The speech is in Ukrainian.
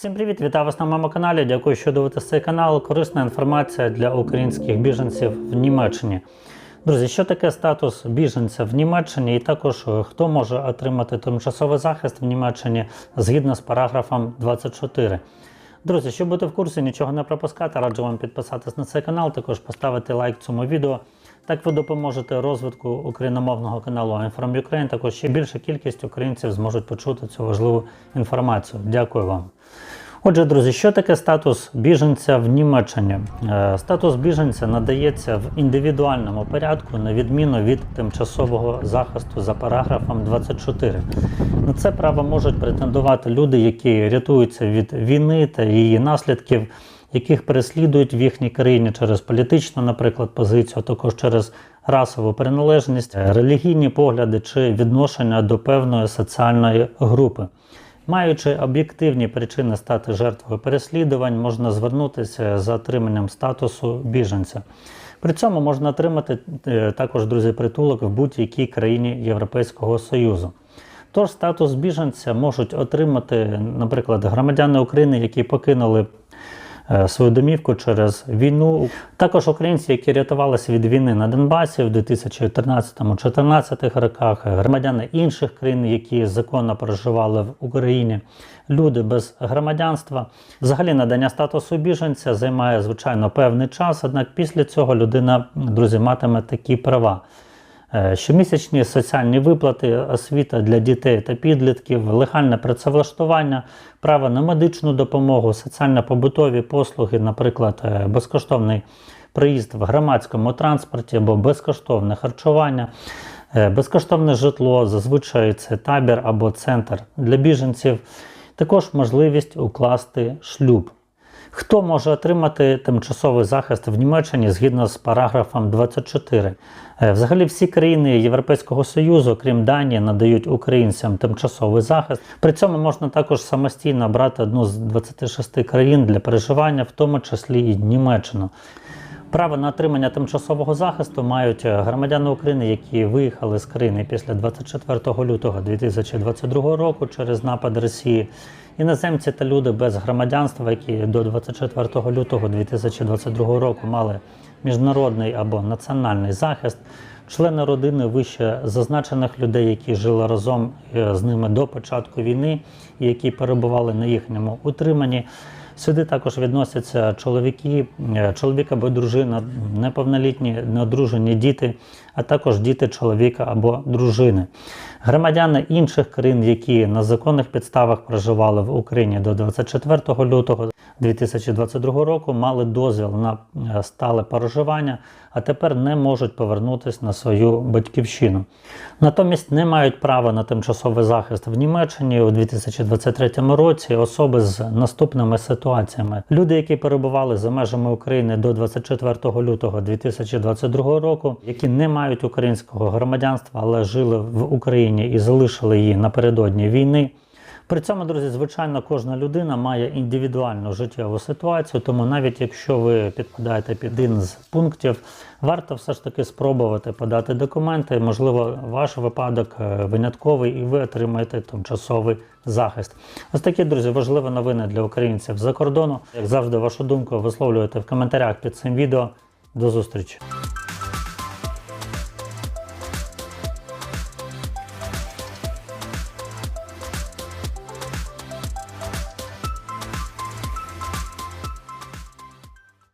Всім привіт! Вітаю вас на моєму каналі. Дякую, що дивитесь цей канал. Корисна інформація для українських біженців в Німеччині. Друзі, що таке статус біженця в Німеччині, і також е, хто може отримати тимчасовий захист в Німеччині згідно з параграфом 24. Друзі, щоб бути в курсі, нічого не пропускати, раджу вам підписатись на цей канал, також поставити лайк цьому відео. Так ви допоможете розвитку україномовного каналу I'm from Ukraine. Також ще більша кількість українців зможуть почути цю важливу інформацію. Дякую вам. Отже, друзі, що таке статус біженця в Німеччині? Е, Статус біженця надається в індивідуальному порядку, на відміну від тимчасового захисту за параграфом 24. На це право можуть претендувати люди, які рятуються від війни та її наслідків, яких переслідують в їхній країні через політичну, наприклад, позицію, а також через расову приналежність, е, релігійні погляди чи відношення до певної соціальної групи. Маючи об'єктивні причини стати жертвою переслідувань, можна звернутися за отриманням статусу біженця. При цьому можна отримати е, також друзі притулок в будь-якій країні Європейського Союзу. Тож статус біженця можуть отримати, наприклад, громадяни України, які покинули свою домівку через війну. Також українці, які рятувалися від війни на Донбасі в 2013-2014 роках, громадяни інших країн, які законно проживали в Україні, люди без громадянства. Взагалі надання статусу біженця займає звичайно певний час, однак після цього людина, друзі, матиме такі права. Е, Щомісячні соціальні виплати, освіта для дітей та підлітків, легальне працевлаштування, право на медичну допомогу, соціально-побутові послуги, наприклад, е, безкоштовний проїзд в громадському транспорті або безкоштовне харчування, е, безкоштовне житло, зазвичай це табір або центр для біженців, також можливість укласти шлюб. Хто може отримати тимчасовий захист в Німеччині згідно з параграфом 24? Е, Взагалі всі країни Європейського Союзу, крім Данії, надають українцям тимчасовий захист. При цьому можна також самостійно брати одну з 26 країн для переживання, в тому числі і Німеччину. Право на отримання тимчасового захисту мають е, громадяни України, які виїхали з країни після 24 лютого 2022 року через напад Росії. Іноземці та люди без громадянства, які до 24 лютого 2022 року мали міжнародний або національний захист, члени родини вище зазначених людей, які жили разом е, з ними до початку війни і які перебували на їхньому утриманні. Сюди також відносяться чоловіки, е, чоловік або дружина, неповнолітні, неодружені діти, а також діти чоловіка або дружини. Громадяни інших країн, які на законних підставах проживали в Україні до 24 лютого 2022 року, мали дозвіл на е, стале проживання, а тепер не можуть повернутися на свою батьківщину. Натомість не мають права на тимчасовий захист в Німеччині у 2023 році особи з наступними ситуаціями. Люди, які перебували за межами України до 24 лютого 2022 року, які не мають українського громадянства, але жили в Україні і залишили її напередодні війни. При цьому, друзі, звичайно, кожна людина має індивідуальну життєву ситуацію, тому навіть якщо ви підпадаєте під один з пунктів, варто все ж таки спробувати подати документи. Можливо, ваш випадок е, винятковий, і ви отримаєте тимчасовий захист. Ось такі, друзі, важливі новини для українців за кордону. Як завжди, вашу думку висловлюєте в коментарях під цим відео. До зустрічі!